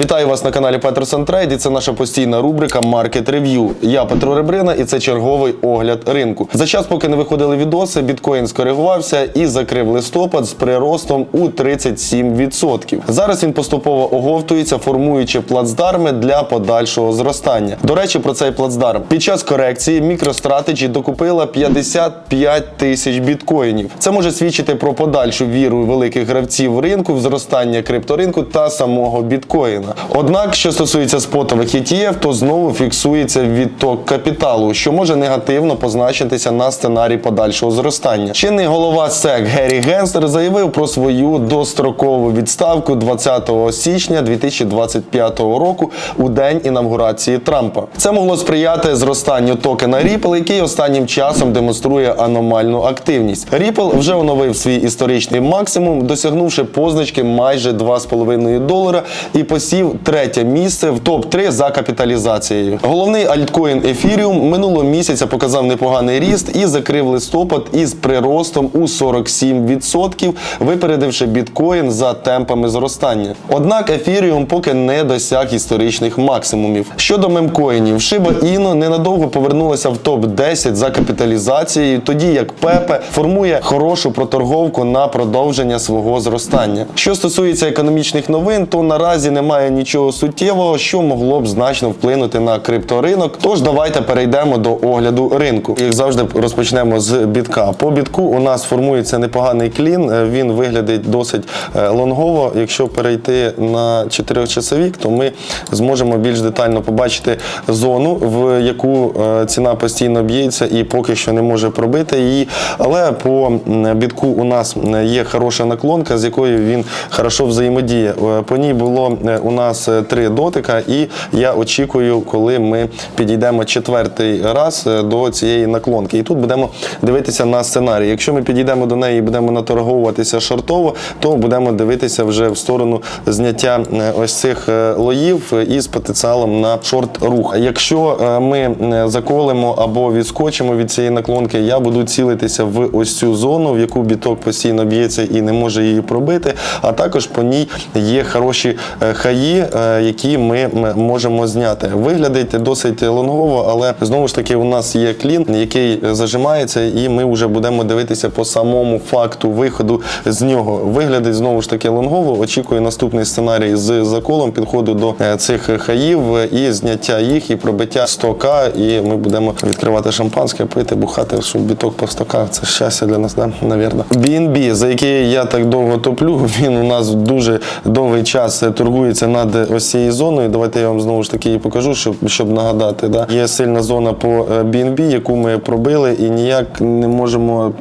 Вітаю вас на каналі Peterson Trade. і Це наша постійна рубрика Market Review. Я Петро Ребрина, і це черговий огляд ринку. За час, поки не виходили відоси, біткоін скоригувався і закрив листопад з приростом у 37%. Зараз він поступово оговтується, формуючи плацдарми для подальшого зростання. До речі, про цей плацдарм під час корекції MicroStrategy докупила 55 тисяч біткоїнів. Це може свідчити про подальшу віру великих гравців ринку в зростання крипторинку та самого біткоїна. Однак, що стосується спотових ETF, то знову фіксується відток капіталу, що може негативно позначитися на сценарії подальшого зростання. Чинний голова СЕК Геррі Генстер заявив про свою дострокову відставку 20 січня 2025 року у день інавгурації Трампа. Це могло сприяти зростанню токена Ripple, який останнім часом демонструє аномальну активність. Ripple вже оновив свій історичний максимум, досягнувши позначки майже 2,5 долара і посів третє місце в топ-3 за капіталізацією. Головний альткоін Ethereum минулого місяця показав непоганий ріст і закрив листопад із приростом у 47%, випередивши біткоін за темпами зростання. Однак Ethereum поки не досяг історичних максимумів. Щодо мемкоїнів, Shiba Inu ненадовго повернулася в топ-10 за капіталізацією, тоді як Pepe формує хорошу проторговку на продовження свого зростання. Що стосується економічних новин, то наразі немає нічого суттєвого, що могло б значно вплинути на крипторинок. Тож давайте перейдемо до огляду ринку. Як завжди, розпочнемо з бітка. По бітку у нас формується непоганий клін. Е, Він виглядить досить е, лонгово. Якщо перейти на чотирьохчасовік, то ми зможемо більш детально побачити зону, в яку е, ціна постійно б'ється і поки що не може пробити її. Але по бітку у нас є хороша наклонка, з якою він хорошо взаємодіє. По ній було е, у нас е, три дотика, і я очікую, коли ми підійдемо четвертий раз е, до цієї наклонки. І тут будемо дивитися на сценарій. Якщо ми підійдемо до неї і будемо наторговуватися шортово, то будемо дивитися вже в сторону зняття е, ось цих лоїв із потенціалом на шорт рух. Якщо ми заколимо або відскочимо від цієї наклонки, я буду цілитися в ось цю зону, в яку біток постійно б'ється і не може її пробити. А також по ній є хороші хаї, е, які ми можемо зняти. Виглядить досить лонгово, але знову ж таки у нас є клін, який зажимається, і ми вже будемо дивитися по самому факту виходу з нього. Виглядить знову ж таки лонгово. Очікую наступний сценарій з заколом підходу до е, цих хаїв і зняття їх, і пробиття 100к, і ми будемо відкривати шампанське, пити, бухати, щоб біток по 100к. Це щастя для нас, да? навірно. BNB, за який я так довго топлю, він у нас дуже довгий час торгується над ось цією зоною. Давайте я вам знову ж таки її покажу, щоб, щоб нагадати. Да? Є сильна зона по е, BNB, яку ми пробили, і ніяк не можемо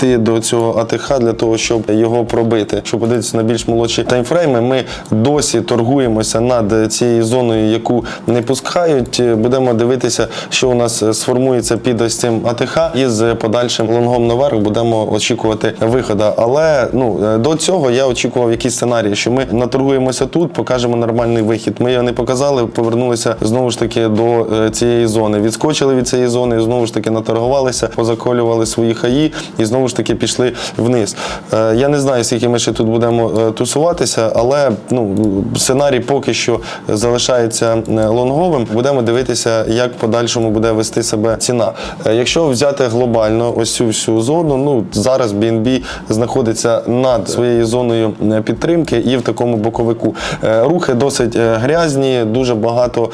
піти до цього АТХ для того, щоб його пробити. Якщо подивитися на більш молодші таймфрейми, ми досі торгуємося над цією зоною, яку не пускають. Будемо дивитися, що у нас сформується під ось цим АТХ, і з подальшим лонгом наверх будемо очікувати виходу. Але ну до цього я очікував якийсь сценарій, що ми наторгуємося тут, покажемо нормальний вихід. Ми його не показали, повернулися знову ж таки до е, цієї зони. Відскочили від цієї зони, знову ж таки наторгувалися, позаколювали свої хаї і знову ж таки пішли вниз. Е, Я не знаю, скільки ми ще тут будемо е, тусуватися, але ну сценарій поки що залишається е, лонговим. Будемо дивитися, як подальшому буде вести себе ціна. Якщо взяти глобально ось цю всю зону, ну зараз BNB знаходиться над своєю зоною підтримки і в такому боковику. Рухи досить грязні, дуже багато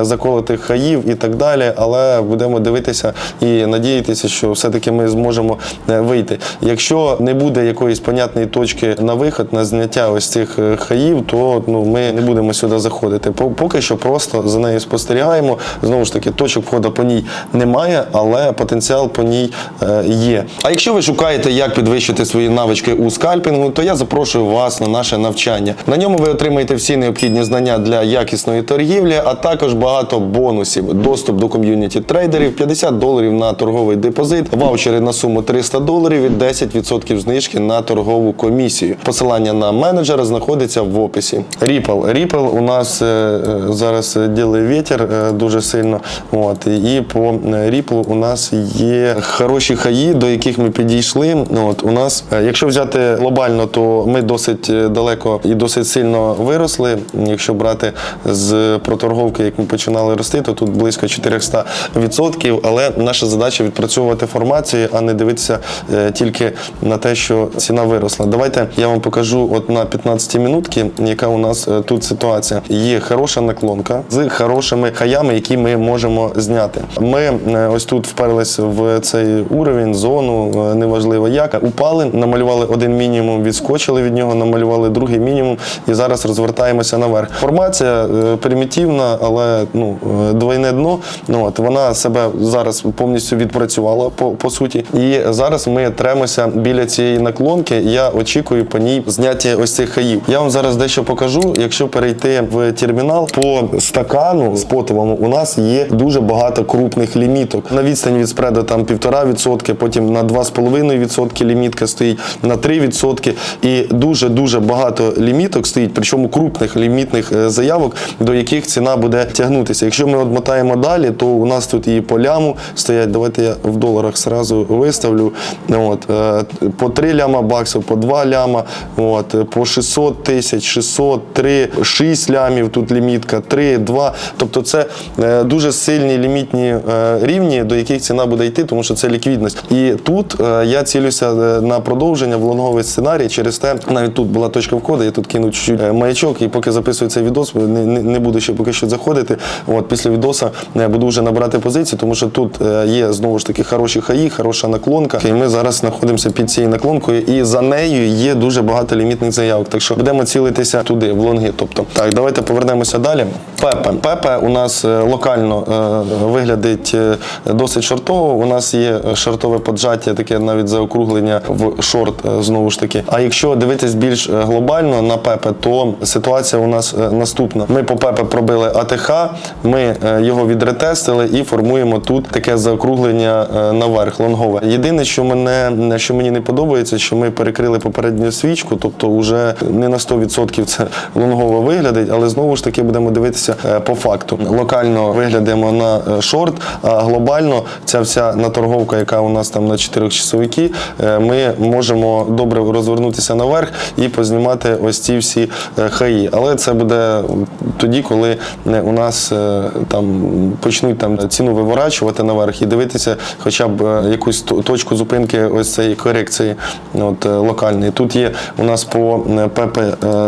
заколотих хаїв і так далі. Але будемо дивитися і надіятися, що все-таки ми зможемо е, вийти. Якщо не буде якоїсь понятної точки на виход, на зняття ось цих е, хаїв, то ну ми не будемо сюди заходити. Поки що просто за нею спостерігаємо. Знову ж таки, точок входу по ній немає, але потенціал по ній е, є. А якщо ви шукаєте, як підвищити свої навички у скальпінгу, то я запрошую вас на наше навчання. На ньому ви отримаєте всі необхідні знання для якісної торгівлі, а також багато бонусів: доступ до ком'юніті трейдерів, 50 доларів на торговий депозит, ваучери на суму 300 доларів. Доларів і 10% знижки на торгову комісію. Посилання на менеджера знаходиться в описі. Ripple. Ripple у нас е, е, зараз ділить вітер е, дуже сильно. От і по Ripple у нас є хороші хаї, до яких ми підійшли. От у нас, якщо взяти глобально, то ми досить далеко і досить сильно виросли. Якщо брати з проторговки, як ми починали рости, то тут близько 400%. Але наша задача відпрацьовувати формацію, а не дивитися тільки на те, що ціна виросла. Давайте я вам покажу от на 15 минутки, яка у нас е, тут ситуація. Є хороша наклонка з хорошими хаями, які ми можемо зняти. Ми е, ось тут вперлись в цей уровень, зону, е, неважливо як. Упали, намалювали один мінімум, відскочили від нього, намалювали другий мінімум і зараз розвертаємося наверх. Формація е, примітивна, але ну е, двойне дно. Ну от вона себе зараз повністю відпрацювала по, по суті. І зараз ми тремося біля цієї наклонки. Я очікую по ній зняття ось цих хаїв. Я вам зараз дещо покажу. Якщо перейти в термінал по стакану з спотовому, у нас є дуже багато крупних ліміток. На відстані від спреду там 1,5%, потім на 2,5% лімітка стоїть, на 3%. І дуже дуже багато ліміток стоїть, причому крупних лімітних е, заявок, до яких ціна буде тягнутися. Якщо ми отмотаємо далі, то у нас тут і по ляму стоять. Давайте я в доларах зразу виставлю. От, е, по 3 ляма баксів, по 2 ляма, от, е, по 600 тисяч, 603, 6 лямів тут лімітка, 3, 2. Тобто це е, дуже сильні лімітні рівні, до яких ціна буде йти, тому що це ліквідність. І тут я цілюся на продовження в лонговий сценарій. Через те, навіть тут була точка входу, я тут кину чуть-чуть маячок, і поки записую цей відос, не, буду ще поки що заходити. От після відоса буду вже набирати позиції, тому що тут є знову ж таки хороші хаї, хороша наклонка. І ми зараз знаходимося під цією наклонкою, і за нею є дуже багато лімітних заявок. Так що будемо цілитися туди, в лонги. Тобто, так, давайте повернемося далі. Пепе. Пепе у нас е, локально е, виглядить е, досить шортово. У нас є шортове поджаття, таке навіть заокруглення в шорт знову ж таки. А якщо дивитись більш глобально на Пепе, то ситуація у нас наступна. Ми по Пепе пробили АТХ, ми його відретестили і формуємо тут таке заокруглення наверх лонгове. Єдине, що мене що мені не подобається, що ми перекрили попередню свічку, тобто вже не на 100% це лонгово виглядить, але знову ж таки будемо дивитися е, по факту. Локально виглядаємо на е, шорт, а глобально ця вся наторговка, яка у нас там на 4 часовики, е, ми можемо добре розвернутися наверх і познімати ось ці всі хаї. Але це буде тоді, коли у нас там почнуть там ціну виворачувати наверх і дивитися хоча б якусь то- точку зупинки ось цієї корекції от, локальної. Тут є у нас по ПП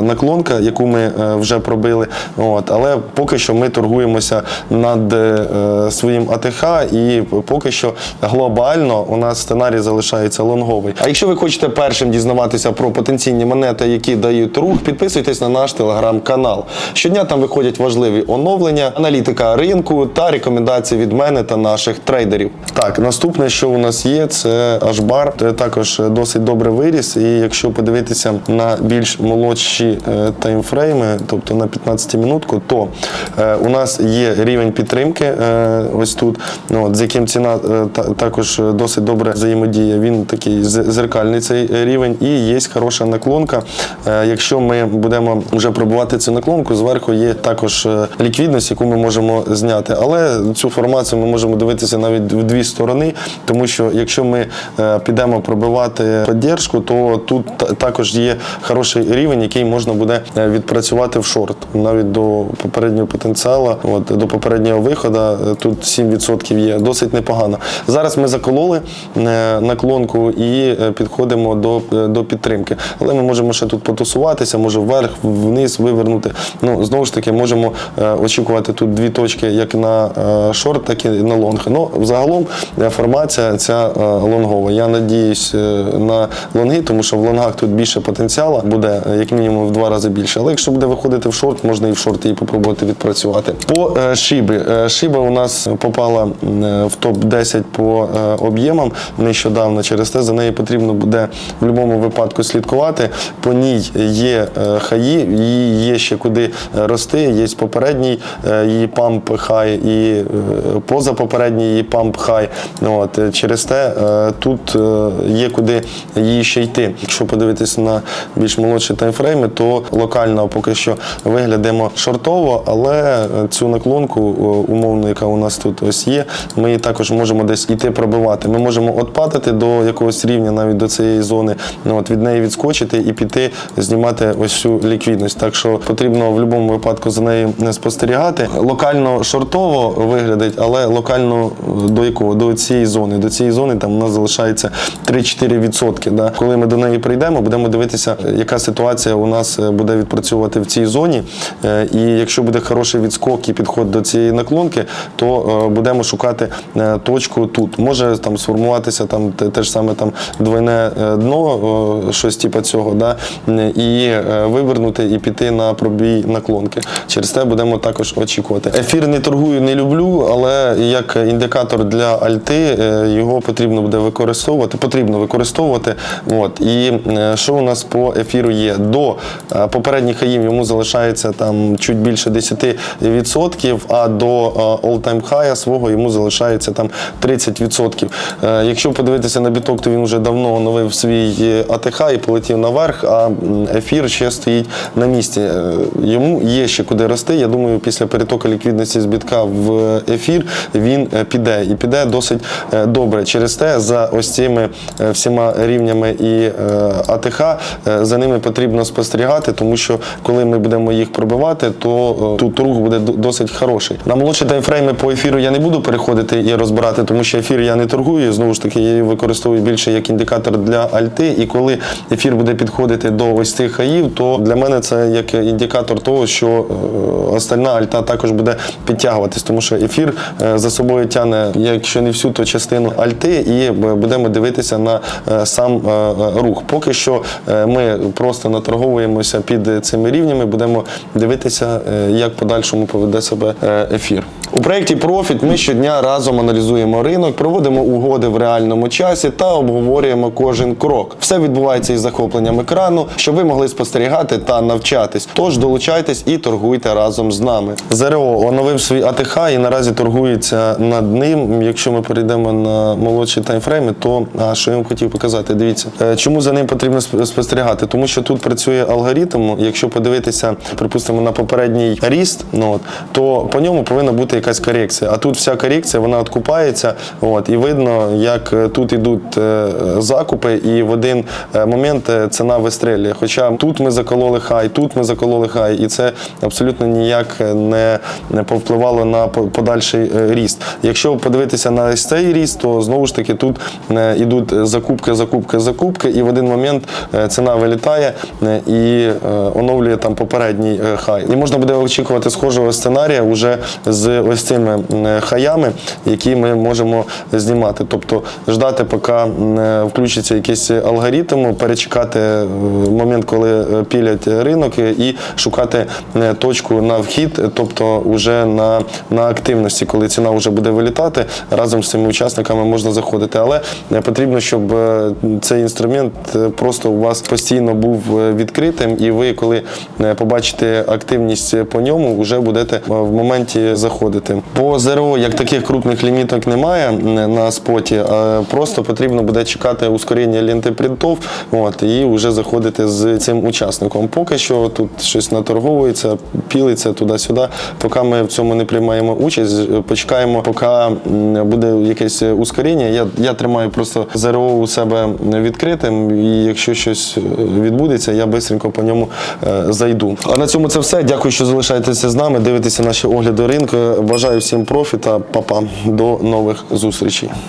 наклонка, яку ми вже пробили. От, але поки що ми торгуємося над е, своїм АТХ, і поки що глобально у нас сценарій залишається лонговий. А якщо ви хочете першим дізнаватися про потенційні монети, які дають рух, підписуйтесь на наш телеграм-канал. Щодня там виходять важливі оновлення, аналітика ринку та рекомендації від мене та наших трейдерів. Так, наступне, що у нас є, це Ашбар. Також досить добре виріс. І якщо подивитися на більш молодші е, таймфрейми, тобто на 15 минутку, то у нас є рівень підтримки. е, ось тут, ну, з яким ціна е, також досить добре взаємодіє. Він такий зеркальний цей рівень, і є хороша наклонка. Е, Якщо ми будемо вже пробувати цю наклонку, зверху є також е, ліквідність, яку ми можемо зняти. Але цю формацію ми можемо дивитися навіть в дві сторони, тому що якщо ми е, підемо пробивати підтримку, то тут також є хороший рівень, який можна буде е, відпрацювати в шорт, навіть до попереднього потенціалу, от до попереднього виходу. е, Тут 7% є досить непогано. Зараз ми закололи е, наклонку і е, підходимо до, до підтримки. Але ми можемо ще тут потусуватися, може вверх, вниз вивернути. Ну знову ж таки, можемо очікувати тут дві точки, як на шорт, так і на лонг. Ну загалом формація ця лонгова. Я надіюсь на лонги, тому що в лонгах тут більше потенціалу буде, як мінімум в два рази більше. Але якщо буде виходити в шорт, можна і в шорт її попробувати спробувати відпрацювати. По е, шибі. Е, Шиба у нас попала е, в топ-10 по об'ємам нещодавно. Через те за нею потрібно буде в будь-якому випадку слідкувати. По ній є хаї, її є ще куди рости. Є попередній її памп хай і е, позапопередній її памп хай. От, через те тут є куди її ще йти. Якщо подивитися на більш молодші таймфрейми, то локально поки що виглядимо шортово, але цю наклонку умовно, яка у нас тут ось є, ми також можемо десь іти пробивати. Ми можемо отпадати до якогось рівня, навіть до цієї зони, ну, от від неї відскочити і піти знімати ось цю ліквідність. Так що потрібно в будь-якому випадку за нею не спостерігати. Локально шортово виглядить, але локально е, до якого? До цієї зони. До цієї зони там у нас залишається 3-4%. Да? Коли ми до неї прийдемо, будемо дивитися, е, яка ситуація у нас е, буде відпрацьовувати в цій зоні. Е, І якщо буде хороший відскок і підход до цієї наклонки, то е, будемо шукати е, точку тут. Може там сформуватися там те, ж саме там двойне е, дно, щось типу цього, да? і вивернути і піти на пробій наклонки. Через те будемо також очікувати. Ефір не торгую, не люблю, але як індикатор для альти його потрібно буде використовувати. Потрібно використовувати. От. І що у нас по ефіру є? До попередніх хаїв йому залишається там чуть більше 10%, а до е, all-time high свого йому залишається там 30%. Е, Якщо подивитися на біток, то він вже давно оновив свій е, АТХ і полетів наверх, а ефір ще стоїть на місці. Йому є ще куди рости. Я думаю, після перетоку ліквідності з бітка в ефір він піде і піде досить добре. Через те за ось цими всіма рівнями і АТХ за ними потрібно спостерігати, тому що коли ми будемо їх пробивати, то тут рух буде досить хороший. На молодші таймфрейми по ефіру я не буду переходити і розбирати, тому що ефір я не торгую. Знову ж таки, я її використовую більше як індикатор для альти. І коли ефір буде підходити до ось цих хаїв, то для мене це як індикатор того, що е, остальна альта також буде підтягуватись, тому що ефір е, за собою тягне, якщо не всю, то частину альти, і будемо дивитися на е, сам е, е, рух. Поки що е, ми просто наторговуємося під цими рівнями, будемо дивитися, е, як подальшому поведе себе е, ефір. У проєкті Профіт ми щодня разом аналізуємо ринок, проводимо угоди в реальному часі та обговорюємо кожен крок. Все відбувається із захопленням екрану, щоб ви могли спостерігати та навчатись. Тож долучайтесь і торгуйте разом з нами. ЗРО оновив свій АТХ і наразі торгується над ним. Якщо ми перейдемо на молодші таймфрейми, то а, що я вам хотів показати, дивіться, Е, чому за ним потрібно спостерігати? Тому що тут працює алгоритм. Якщо подивитися, припустимо, на попередній ріст, ну от то по ньому повинна бути якась корекція. А тут вся корекція вона откупається. От і видно, як е, тут ідуть е, закупи, і в один е, момент ціна вистрелює. Хоча тут ми закололи хай, тут ми закололи хай, і це абсолютно ніяк не, повпливало на подальший ріст. Якщо подивитися на цей ріст, то знову ж таки тут ідуть закупки, закупки, закупки, і в один момент ціна вилітає і оновлює там попередній хай. І можна буде очікувати схожого сценарія вже з ось цими хаями, які ми можемо знімати. Тобто ждати, поки е, включиться якийсь алгоритм, перечекати е, момент, коли е, пілять ринок, е, і шукати е, точку на вхід, е, тобто вже на, на активності, коли ціна вже буде вилітати, разом з цими учасниками можна заходити. Але е, потрібно, щоб е, цей інструмент е, просто у вас постійно був е, відкритим, і ви, коли е, побачите активність по ньому, вже будете е, в моменті заходити. По ЗРО як таких крупних ліміток немає е, на споті, просто потрібно буде чекати ускорення ленти принтов, от і вже заходити з цим учасником. Поки що тут щось наторговується, пілиться туди-сюди. Поки ми в цьому не приймаємо участь, е, почекаємо, поки буде якесь ускорення. Я, я тримаю просто ЗРО у себе відкритим, і якщо щось е, відбудеться, я швидко по ньому зайду. А на цьому це все. Дякую, що залишаєтеся з нами. Дивитеся наші огляди ринку. Бажаю всім профіта. Па-па. До нових зустрічей.